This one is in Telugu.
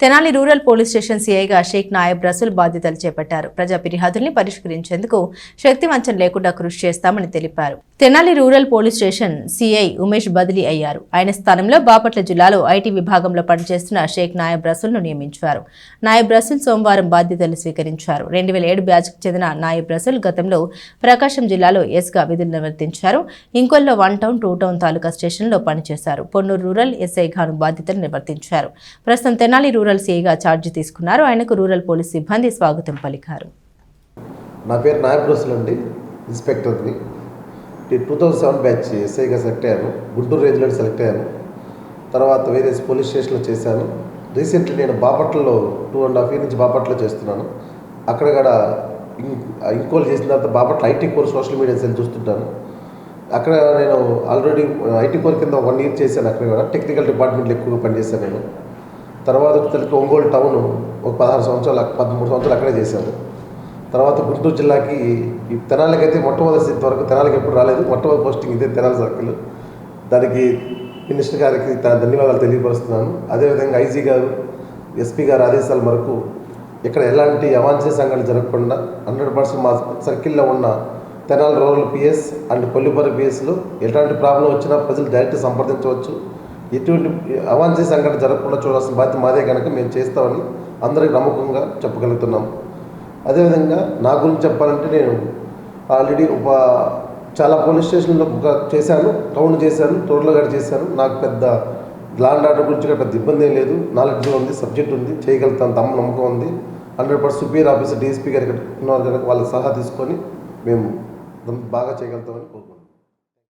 తెనాలి రూరల్ పోలీస్ స్టేషన్ సీఐగా షేక్ నాయబ్ రసూల్ బాధ్యతలు చేపట్టారు. ప్రజా ఫిర్యాదుల్ని పరిష్కరించేందుకు శక్తివంచన లేకుండా కృషి చేస్తామని తెలిపారు. Tenali rural police station CI Umesh బదిలీ అయ్యారు. ఆయన స్థానంలో బాపట్ల జిల్లాలో ఐటీ విభాగంలో పనిచేస్తున్న షేక్ నాయబ్ రసూల్ను నియమించారు. నాయబ్ రసూల్ సోమవారం బాధ్యతలు స్వీకరించారు. రెండు వేల ఏడు బ్యాచ్కు చెందిన నాయబ్ రసూల్ గతంలో ప్రకాశం జిల్లాలో ఎస్గా విధులు నిర్వర్తించారు. ఇంకొల్లో one town two town taluka స్టేషన్లో పనిచేశారు. పొన్నూరు రూరల్ ఎస్ఐగాను బాధ్యతలు నిర్వర్తించారు. ప్రస్తుతం తెనాలి రూరల్ సీఐగా ఛార్జీ తీసుకున్నారు. ఆయనకు రూరల్ పోలీస్ సిబ్బంది స్వాగతం పలికారు. నా పేరు నాయబ్ అండి ఇన్స్పెక్టర్ని. టూ థౌజండ్ సెవెన్ బ్యాచ్ ఎస్ఐగా సెలెక్ట్ అయ్యాను గుంటూరు రేంజ్లో సెలెక్ట్ అయ్యాను. తర్వాత వేరే పోలీస్ స్టేషన్లో చేశాను. రీసెంట్లీ నేను బాపట్లలో టూ అండ్ హాఫ్ ఇయర్ నుంచి బాపట్లలో చేస్తున్నాను. అక్కడ కూడా ఇంకోల్ చేసిన తర్వాత Bapatla IT core social media cell చూస్తుంటాను. అక్కడ నేను ఆల్రెడీ ఐటీ కోర్ కింద వన్ ఇయర్ చేశాను. అక్కడ కూడా టెక్నికల్ డిపార్ట్మెంట్లో ఎక్కువగా పనిచేశాను నేను. తర్వాత వచ్చేసరికి ఒంగోలు టౌన్ ఒక పదహారు సంవత్సరాలు పదమూడు సంవత్సరాలు అక్కడే చేశాను తర్వాత గుంటూరు జిల్లాకి ఈ తెనాలికి అయితే మొట్టమొదటి వరకు తెనాలికి ఎప్పుడు రాలేదు. మొట్టమొదటి పోస్టింగ్ ఇదే తెనాలి సర్కిల్. దానికి మినిస్టర్ గారికి ధన్యవాదాలు తెలియపరుస్తున్నాను. అదేవిధంగా ఐజీ గారు ఎస్పీ గారు ఆదేశాల మేరకు ఇక్కడ ఎలాంటి అవాంఛనీయ సంఘటనలు జరగకుండా హండ్రెడ్ పర్సెంట్ మా సర్కిల్లో ఉన్న Tenali rural PS and Kollipara పిఎస్లు ఎలాంటి ప్రాబ్లం వచ్చినా ప్రజలు డైరెక్ట్ సంప్రదించవచ్చు. ఎటువంటి అవాంఛ సంఘటన జరగకుండా చూడాల్సిన బాధ్యత మాదే కనుక మేము చేస్తామని అందరికి నమ్మకంగా చెప్పగలుగుతున్నాం. అదేవిధంగా నా గురించి చెప్పాలంటే నేను ఆల్రెడీ ఒక చాలా పోలీస్ స్టేషన్లో బుక్ చేశాను టౌన్ చేశాను టోటల్ గడ చేశాను. నాకు పెద్ద ల్యాండ్ ఆర్డర్ గురించి పెద్ద ఇబ్బంది ఏం లేదు. నాలెడ్జ్ ఉంది సబ్జెక్ట్ ఉంది చేయగలుగుతాను తమ్మ నమ్మకం ఉంది. Hundred percent superior officer DSP గారికి ఉన్నారు కనుక వాళ్ళ సలహా తీసుకొని మేము బాగా చేయగలుగుతామని కోరుకుంటున్నాం.